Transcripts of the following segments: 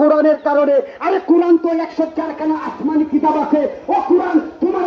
কোরআনের কারণে আরে কোরআন তো একশো চারখানা আসমানি কিতাব আছে। ও কোরআন, তোমার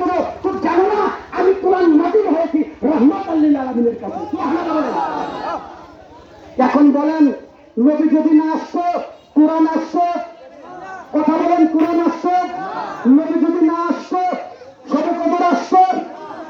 করো তো জানো না, আমি কোরআন নাজিল হয়েছি রহমত কাছে। এখন বলেন, নবী যদি না আসতো, কোরআন আসতো? কথা বলেন, কোরআন আসতো? নবী যদি না আসতো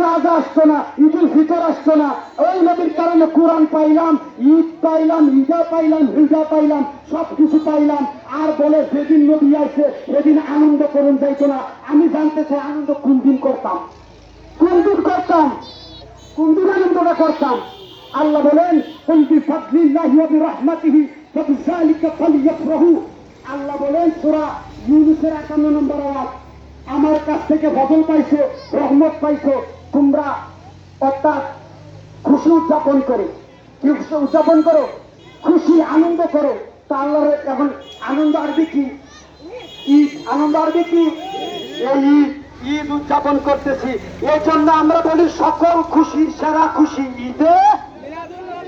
ঈদুল আজহা আসতো না ঈদুল ফিতর আসতো না। ওই নবীর কারণে কোরআন পাইলাম, ঈদ পাইলাম ঈদা পাইলাম, হিজা পাইলাম সব কিছু পাইলাম। আর বলে যেদিন নবী আসে সেদিন আনন্দ করুন, যাইতো না। আমি জানতে চাই আনন্দ কোন দিন করতাম? কোন দিন করতাম? কোন দিন আনন্দটা করতাম? আল্লাহ বলেন, কুল বিফাদলিল্লাহি ওয়া বিরহমাতিহি ফাবিযালিকা ফালইফরাহু আল্লাহ বলেন, সূরা ইউনূসের 51 নম্বর আয়াত, আমার কাছ থেকে বদল পাইছো, রহমত পাইছো তোমরা অর্থাৎ খুশি উদযাপন করো। কি উদযাপন করো, খুশি আনন্দ করো। তা আল্লাহর এখন আনন্দ আরবি কি ঈদ, আনন্দ আরবি কি এই ঈদ ঈদ উদযাপন করতেছি। এই জন্য আমরা বলি, সকল খুশি, সেরা খুশি ঈদে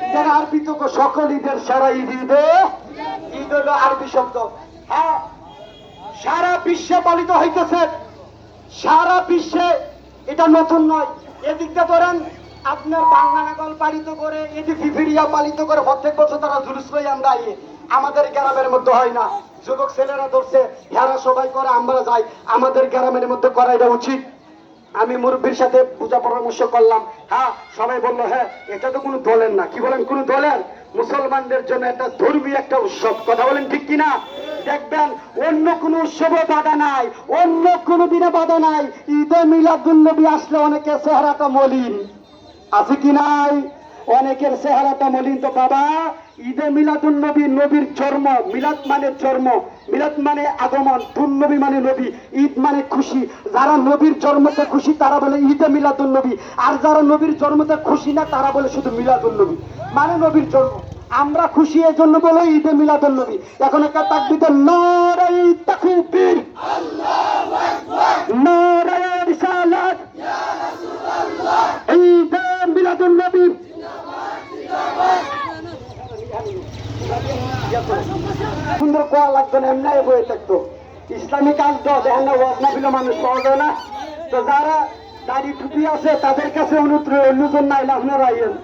ঈদের আরবি তো সকল ঈদের সেরা ঈদ ঈদে, ঈদ হলো আরবি শব্দ। হ্যাঁ সারা বিশ্বে পালিত হইতেছে। সারা বিশ্বে এটা নতুন নয়। এদিকটা ধরেন, আপনার বাংলানাগল পালিত করে, এদিক ফিফিরিয়া পালিত করে প্রত্যেক বছর তারা জুলুস লই আমরা আমাদের গ্রামের মধ্যে হয় না। যুবক ছেলেরা ধরছে হেরা সবাই করে, আমরা যাই। আমাদের গ্রামের মধ্যে করা এটা উচিত। আমি মুরব্বীর সাথে পূজা পরামর্শ করলাম। হ্যাঁ সবাই বলল হ্যাঁ এটা তো কোনো দলের না। কি বলেন, কোনো দলের? মুসলমানদের জন্য একটা ধর্মীয় একটা উৎসব। কথা বলেন ঠিক কিনা? দেখবেন, অন্য কোনো উৎসবে বাধা নাই, অন্য কোনো দিনে বাধা নাই। ঈদে মিলাদুন্নবী আসলে অনেকে চেহারাটা মলিন। আছে কি নাই? অনেকের চেহারাটা মলিন। তো বাবা, ঈদে মিলাদুন নবী, নবীর জন্ম। মিলাদ মানে জন্ম। মিলাদ মানে আগমন। নবী মানে নবী। ঈদ মানে খুশি। যারা নবীর জন্মতে খুশি, তারা বলে ঈদে মিলাদুন নবী। আর যারা নবীর জন্মতে খুশি না, তারা বলে শুধু মিলাদুন নবী। মানে নবীর জন্ম। আমরা খুশি এর জন্য বলে ঈদে মিলাদুন নবী। এখন একটা তাকবিতে নারাই তাকবীর। নারাই রিসালাত। ঈদে মিলাদুন নবী। সুন্দর কোয়া লাগতো না এমনি বয়ে থাকতো। ইসলামিক কাজ তো দেখেন না ওয়াজ না মানুষ পাওয়া যায় না। তো যারা দাড়ি টুপি আছে তাদের কাছে অনুরোধ রইল, অন্যজন না আপনারা আইয়েন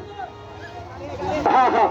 হ্যাঁ হ্যাঁ।